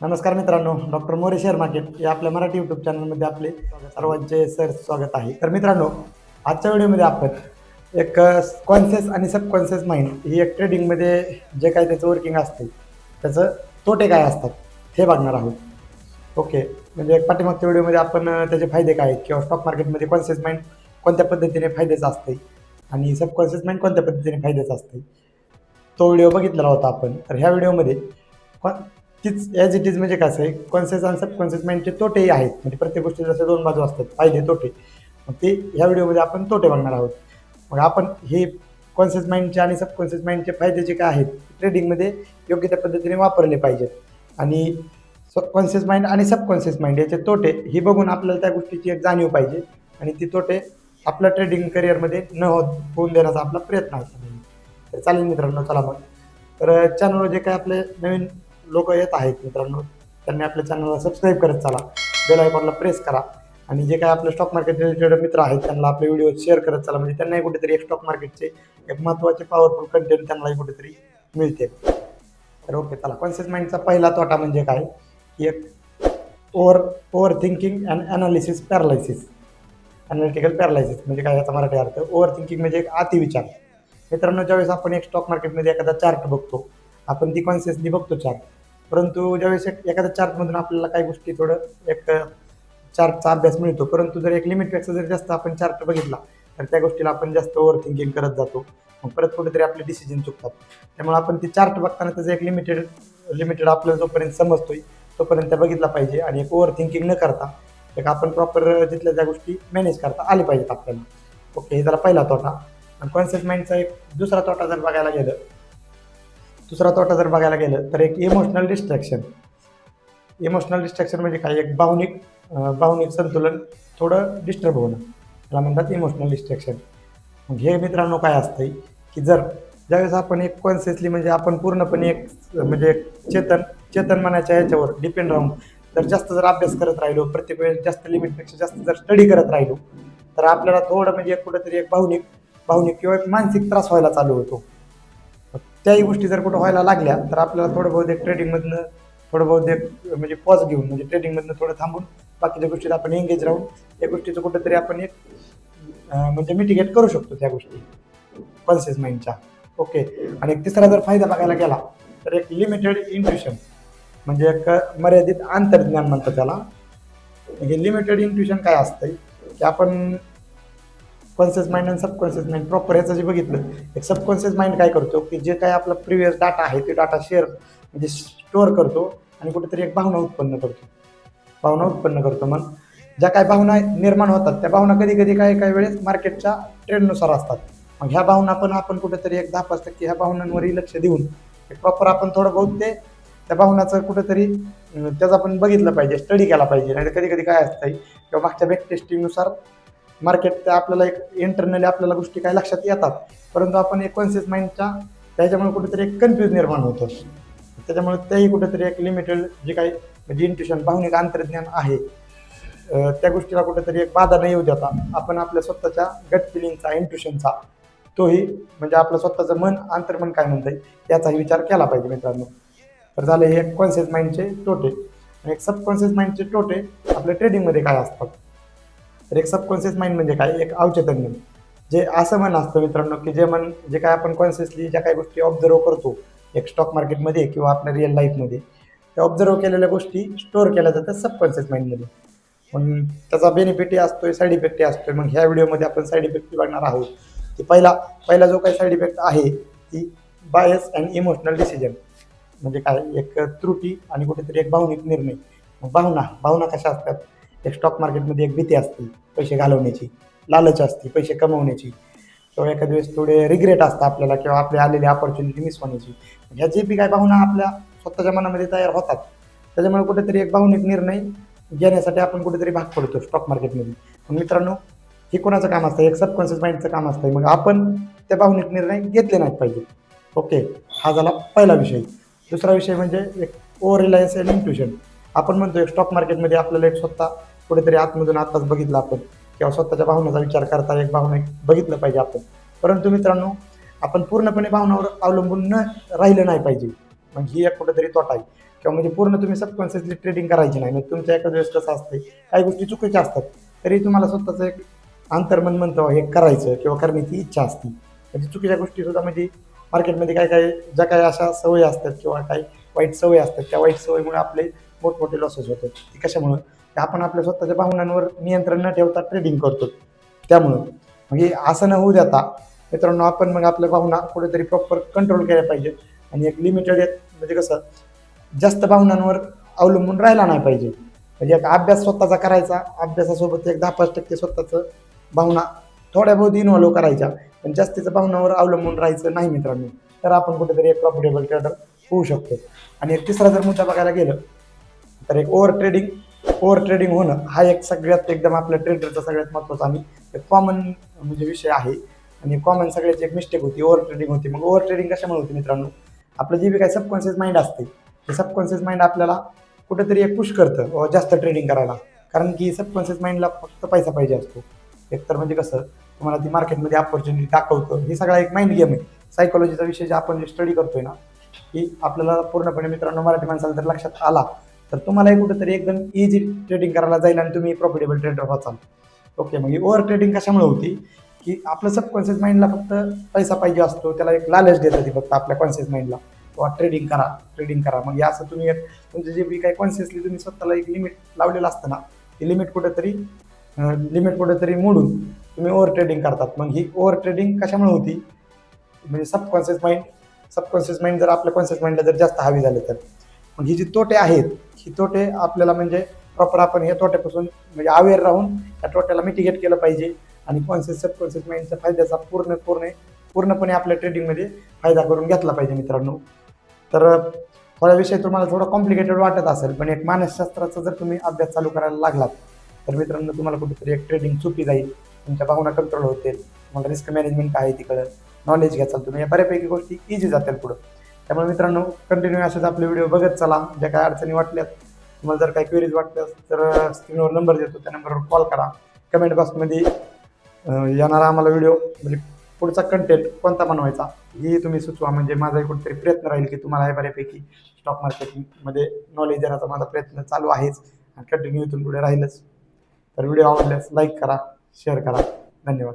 नमस्कार मित्रांनो doctor More share market या आपल्या मराठी यूट्यूब चॅनलमध्ये आपले सर्वांचे सर स्वागत आहे. तर मित्रांनो आजच्या व्हिडिओमध्ये आपण एक कॉन्शियस आणि सबकॉन्शियस माइंड ही एक ट्रेडिंगमध्ये जे काय त्याचं वर्किंग असते त्याचं तोटे काय असतात हे बघणार आहोत. ओके म्हणजे एक पाठीमागच्या व्हिडिओमध्ये आपण त्याचे फायदे काय आहेत किंवा स्टॉक मार्केटमध्ये कॉन्शियस माइंड कोणत्या पद्धतीने फायद्याचं असते आणि सबकॉन्शियस माइंड कोणत्या पद्धतीने फायद्याचं असते तो व्हिडिओ बघितलेला होता आपण. तर ह्या व्हिडिओमध्ये तीच ॲज इट इज म्हणजे कसं आहे कॉन्शियस आणि सबकॉन्शियस माइंडचे तोटेही आहेत. म्हणजे प्रत्येक गोष्टी जसे दोन बाजू असतात फायदे तोटे. मग ते ह्या व्हिडिओमध्ये आपण तोटे बघणार आहोत. मग आपण हे कॉन्शियस माइंडचे आणि सबकॉन्शियस माइंडचे फायदे जे काय आहेत ट्रेडिंगमध्ये योग्य त्या पद्धतीने वापरले पाहिजेत. आणि कॉन्शियस माइंड आणि सबकॉन्शियस माइंड याचे तोटे हे बघून आपल्याला त्या गोष्टीची एक जाणीव पाहिजे. आणि ती तोटे आपल्या ट्रेडिंग करिअरमध्ये न होत होऊन देण्याचा आपला प्रयत्न असतो तर चालेल मित्रांनो चला मग. तर चॅनलवर जे काय आपले नवीन लोक येत आहेत मित्रांनो त्यांनी आपल्या चॅनलला सबस्क्राईब करत चला बेल आयकॉनला प्रेस करा. आणि जे काय आपले स्टॉक मार्केट रिलेटेड मित्र आहेत त्यांना आपले व्हिडिओ शेअर करत चला. म्हणजे त्यांनाही कुठेतरी एक स्टॉक मार्केटचे एक महत्त्वाचे पॉवरफुल कंटेंट त्यांनाही कुठेतरी मिळते. तर ओके चला. कॉन्शियस माइंडचा पहिला तोटा म्हणजे काय? की एक over over thinking and analysis paralysis analytical paralysis म्हणजे काय याचा मराठी अर्थ? ओव्हर थिंकिंग म्हणजे एक अतिविचार. मित्रांनो ज्यावेळेस आपण एक स्टॉक मार्केटमध्ये एखादा चार्ट बघतो आपण ती कॉन्शियसली बघतो चार्ट परंतु ज्यावेळेस एक एखाद्या चार्टमधून आपल्याला काही गोष्टी थोडं एक चार्टचा अभ्यास मिळतो. परंतु जर एक लिमिटपेक्षा जर जास्त आपण चार्ट बघितला तर त्या गोष्टीला आपण जास्त ओव्हर थिंकिंग करत जातो. मग परत कुठेतरी आपले डिसिजन चुकतात. त्यामुळे आपण ती चार्ट बघताना त्याचं एक लिमिटेड लिमिटेड आपल्याला जोपर्यंत समजतोय तोपर्यंत बघितला पाहिजे आणि एक ओव्हर थिंकिंग न करता एक आपण प्रॉपर जिथल्या त्या गोष्टी मॅनेज करता आले पाहिजेत आपल्याला. ओके हे झाला पहिला तोटा. आणि कॉन्सेप्ट माइंडचा एक दुसरा तोटा जर बघायला गेलं दुसरा तोटा जर बघायला गेलं तर एक इमोशनल डिस्ट्रॅक्शन इमोशनल डिस्ट्रॅक्शन म्हणजे काय? एक भावनिक भावनिक संतुलन थोडं डिस्टर्ब होणं. त्याला म्हणतात इमोशनल डिस्ट्रॅक्शन मग हे मित्रांनो काय असतंय की जर ज्यावेळेस आपण एक कॉन्सियसली म्हणजे आपण पूर्णपणे एक म्हणजे चेतन चेतन मनाच्या याच्यावर डिपेंड राहून जर जास्त जर अभ्यास करत राहिलो प्रत्येक वेळेस जास्त लिमिटपेक्षा जास्त जर स्टडी करत राहिलो तर आपल्याला थोडं म्हणजे कुठंतरी कुठेतरी एक भावनिक भावनिक किंवा एक मानसिक त्रास व्हायला चालू होतो. त्याही गोष्टी जर कुठं व्हायला लागल्या तर आपल्याला थोडं बहुत एक ट्रेडिंगमधनं थोडं बहुत एक म्हणजे पॉज घेऊन म्हणजे ट्रेडिंगमधनं थोडं थांबून बाकीच्या गोष्टीत आपण एंगेज राहून या गोष्टीचं कुठंतरी आपण एक म्हणजे मिटिगेट करू शकतो त्या गोष्टी. पल्सेस माइंडच्या ओके आणि एक तिसरा जर फायदा बघायला गेला तर एक लिमिटेड इंट्युशन म्हणजे एक मर्यादित आंतरज्ञान म्हणतात त्याला. हे लिमिटेड इंट्युशन काय असतंय? की आपण कॉन्शियस माइंड आणि सबकॉन्शियस माइंड प्रॉपर ह्याचं जे बघितलं एक सबकॉन्शियस माइंड काय करतो की जे काय आपला प्रिव्हियस डाटा आहे ते डाटा शेअर म्हणजे स्टोअर करतो आणि कुठेतरी एक भावना उत्पन्न करतो. भावना उत्पन्न करतो. मग ज्या काय भावना निर्माण होतात त्या भावना कधी कधी काही काही वेळेस मार्केटच्या ट्रेंडनुसार असतात. मग ह्या भावना पण आपण कुठेतरी एक दहा पाच टक्के ह्या भावनांवरही लक्ष देऊन प्रॉपर आपण थोडं बहुत ते त्या भावनाचं कुठेतरी त्याचं आपण बघितलं पाहिजे स्टडी केला पाहिजे. नाही कधी कधी काय असतं किंवा मागच्या बॅक टेस्टिंगनुसार मार्केट त्या आपल्याला एक इंटरनली आपल्याला गोष्टी काय लक्षात येतात. परंतु आपण एक कॉन्शियस माइंडच्या त्याच्यामुळे कुठेतरी एक कन्फ्यूज निर्माण होतं. त्याच्यामुळे तेही कुठेतरी एक लिमिटेड जे काही म्हणजे इंट्युशन भावनिक अंतर्ज्ञान आहे. त्या गोष्टीला कुठेतरी एक बाधा नाही येऊ देता. आपण आपल्या स्वतःच्या गट फिलिंगचा इंट्युशनचा तोही म्हणजे आपलं स्वतःचं मन आंतरमन काय म्हणतंय याचाही विचार केला पाहिजे मित्रांनो. तर झाले हे कॉन्शियस माइंडचे तोटे. आणि एक सबकॉन्शियस माइंडचे तोटे आपल्या ट्रेडिंगमध्ये काय असतात? तर एक सबकॉन्शियस माइंड म्हणजे काय? एक अवचेतन मन जे असं मन असतं मित्रांनो की जे मन जे काय आपण कॉन्शियसली ज्या काही गोष्टी ऑब्झर्व करतो एक स्टॉक मार्केटमध्ये किंवा आपल्या रिअल लाईफमध्ये त्या ऑब्झर्व केलेल्या गोष्टी स्टोअर केल्या जातात सबकॉन्शियस माइंडमध्ये पण त्याचा बेनिफिटही असतोय साईड इफेक्टही असतोय. मग ह्या व्हिडिओमध्ये आपण साईड इफेक्ट बघणार आहोत. की पहिला पहिला जो काही साईड इफेक्ट आहे ती बायस अँड इमोशनल डिसिजन म्हणजे काय? एक त्रुटी आणि कुठेतरी एक भावनिक निर्णय. भावना भावना कशा असतात? एक स्टॉक मार्केटमध्ये एक भीती असते पैसे घालवण्याची. लालच असते पैसे कमवण्याची. किंवा एखाद्या वेळेस थोडे रिग्रेट असतं आपल्याला किंवा आपली आलेली ऑपॉर्च्युनिटी मिस होण्याची. ह्या जे बी काय भावना आपल्या स्वतःच्या मनामध्ये तयार होतात. त्याच्यामुळे कुठेतरी एक भावनिक निर्णय घेण्यासाठी आपण कुठेतरी भाग पडतो स्टॉक मार्केटमध्ये मग मित्रांनो हे कोणाचं काम असतं? एक सबकॉन्शियस माइंडचं काम असतं मग आपण त्या भावनिक निर्णय घेतले नाहीत पाहिजे. ओके हा झाला पहिला विषय. दुसरा विषय म्हणजे एक ओव्हर रिलायन्स अँड इंट्युशन आपण म्हणतो एक स्टॉक मार्केटमध्ये आपल्याला एक स्वतः कुठेतरी आतमधून आत्ताच बघितलं आपण. किंवा स्वतःच्या भावनेचा विचार करता एक भावना एक बघितलं पाहिजे आपण. परंतु मित्रांनो आपण पूर्णपणे भावनावर अवलंबून न राहिलं नाही पाहिजे. मग ही एक कुठेतरी तोटा आहे. किंवा म्हणजे पूर्ण तुम्ही सबकॉन्शियसली ट्रेडिंग करायची नाही. म्हणजे तुमच्या एका वेळेस कसं असते काही गोष्टी चुकीच्या असतात. तरी तुम्हाला स्वतःचं एक अंतर्मन म्हणतो हे करायचं किंवा करण्याची इच्छा असते. म्हणजे चुकीच्या गोष्टी सुद्धा म्हणजे मार्केटमध्ये काय काय ज्या काही अशा सवयी असतात किंवा काही वाईट सवयी असतात त्या वाईट सवयीमुळे आपले मोठमोठे लॉसेस होतात. ते कशामुळं? आपण आपल्या स्वतःच्या भावनांवर नियंत्रण न ठेवता ट्रेडिंग करतो. त्यामुळं म्हणजे असं न होऊ देता मित्रांनो आपण मग आपल्या भावना कुठेतरी प्रॉपर कंट्रोल केल्या पाहिजे आणि एक लिमिटेड म्हणजे कसं जास्त भावनांवर अवलंबून राहिला नाही पाहिजे. म्हणजे एक अभ्यास स्वतःचा करायचा अभ्यासासोबत एक दहा पाच टक्के स्वतःचं भावना थोड्या बहुत इन्व्हॉल्व्ह करायच्या. पण जास्तीचं भावनावर अवलंबून राहायचं नाही मित्रांनो. तर आपण कुठेतरी एक प्रॉफिटेबल ट्रेडर होऊ शकतो. आणि एक तिसरा जर मुद्दा बघायला गेलं तर एक ओव्हर ट्रेडिंग ओव्हर ट्रेडिंग होणं हा एक सगळ्यात एकदम आपल्या ट्रेडरचा सगळ्यात महत्त्वाचा आणि एक कॉमन म्हणजे विषय आहे. आणि कॉमन सगळ्याची एक मिस्टेक होती ओव्हर ट्रेडिंग होती. मग ओव्हर ट्रेडिंग कशामुळे होती मित्रांनो? आपलं जे बी काय सबकॉन्शियस माइंड असते ते सबकॉन्शियस माइंड आपल्याला कुठेतरी एक पुश करतं जास्त ट्रेडिंग करायला. कारण की सबकॉन्शियस माइंडला फक्त पैसा पाहिजे असतो. एकतर म्हणजे कसं तुम्हाला ती मार्केटमध्ये ऑपॉर्च्युनिटी दाखवतं. हे सगळा एक माइंड गेम आहे. सायकोलॉजीचा विषय जे आपण जे स्टडी करतोय ना की आपल्याला पूर्णपणे मित्रांनो मराठी माणसाला जर लक्षात आला तर तुम्हालाही कुठेतरी एकदम इझी ट्रेडिंग करायला जाईल आणि तुम्ही प्रॉफिटेबल ट्रेडर व्हाचाल ओके मग ओव्हर ट्रेडिंग कशामुळे होती? की आपलं सबकॉन्शियस माइंडला फक्त पैसा पाहिजे असतो त्याला एक लालच देत ती फक्त आपल्या कॉन्शियस माइंडला किंवा ट्रेडिंग करा ट्रेडिंग करा. मग या असं तुम्ही तुमचे म्हणजे जे बी काही कॉन्शियसली तुम्ही स्वतःला एक लिमिट लावलेलं असतं ना ती लिमिट कुठेतरी लिमिट कुठेतरी मोडून तुम्ही ओव्हर ट्रेडिंग करतात. मग ही ओव्हर ट्रेडिंग कशामुळे होती? म्हणजे सबकॉन्शियस माइंड सबकॉन्शियस माइंड जर आपल्या कॉन्शियस माइंडला जर जास्त हवी झाले तर. मग ही जी तोटे आहेत की तोटे आपल्याला म्हणजे प्रॉपर आपण या तोट्यापासून म्हणजे अवेअर राहून या तोट्याला मिटिगेट केलं पाहिजे. आणि कॉन्शियस सबकॉन्शियस माइंडच्या फायद्याचा पूर्ण पूर्ण पूर्णपणे आपल्या ट्रेडिंगमध्ये फायदा करून घेतला पाहिजे मित्रांनो. तर थोडा विषय तुम्हाला थोडा कॉम्प्लिकेटेड वाटत असेल पण एक मानसशास्त्राचा जर तुम्ही अभ्यास चालू करायला लागलात तर मित्रांनो तुम्हाला कुठेतरी एक ट्रेडिंग चुकी जाईल तुमच्या भावना कंट्रोल होतील तुम्हाला रिस्क मॅनेजमेंट काय आहे तिकडं नॉलेज घ्याचाल तुम्ही. या बऱ्यापैकी गोष्टी इझी जातील पुढं. त्यामुळे मित्रांनो कंटिन्यू असेच आपले व्हिडिओ बघत चला. ज्या काय अडचणी वाटल्यात तुम्हाला जर काही क्वेरीज वाटल्यास तर स्क्रीनवर नंबर देतो. त्या नंबरवर कॉल करा. कमेंट बॉक्समध्ये येणारा आम्हाला व्हिडिओ म्हणजे पुढचा कंटेंट कोणता बनवायचा हे तुम्ही सुचवा. म्हणजे माझा कुठेतरी प्रयत्न राहील की तुम्हाला हे बऱ्यापैकी स्टॉक मार्केटिंगमध्ये नॉलेज देण्याचा माझा प्रयत्न चालू आहेच आणि कंटिन्यू इथून पुढे राहीलच. तर व्हिडिओ आवडल्यास लाईक करा शेअर करा. धन्यवाद.